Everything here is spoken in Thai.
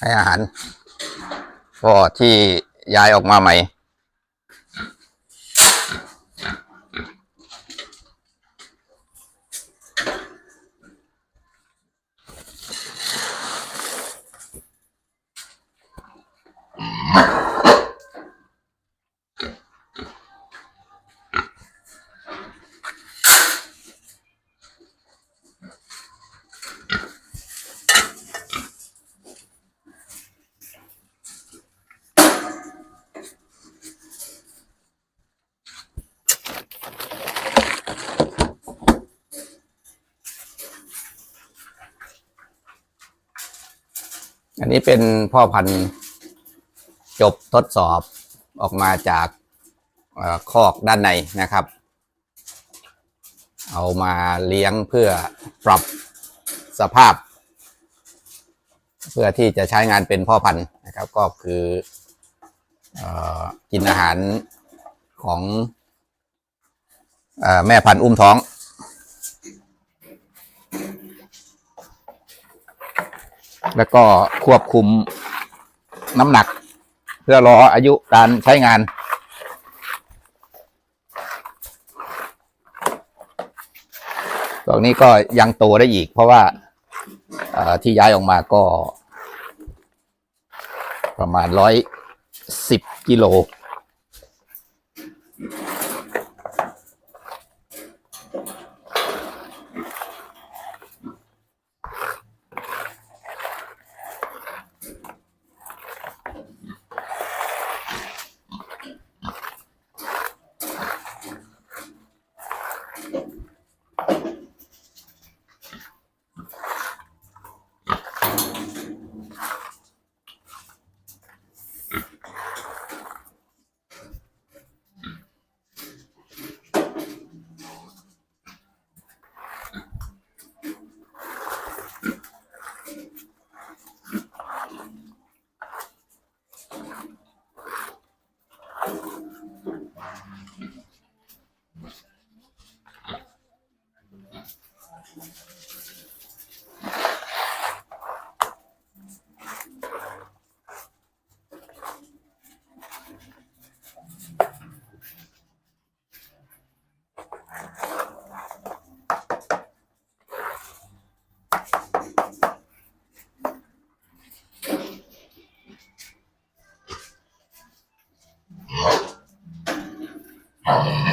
ให้อาหาร ก็ที่ย้ายออกมาใหม่ อันนี้เป็นพ่อพันธุ์จบทดสอบออกมาจากเออคอกด้านในนะครับ เอามาเลี้ยงเพื่อปรับสภาพ เพื่อที่จะใช้งานเป็นพ่อพันธุ์นะครับ ก็คืออกินอาหารของอแม่พันธุ์อุ้มท้อง แล้วก็ควบคุมน้ำหนัก เพื่อรออายุการใช้งาน ตรงนี้ก็ยังโตได้อีก เพราะว่าที่ย้ายออกมาก็ ประมาณร้อยสิบกิโล Amén.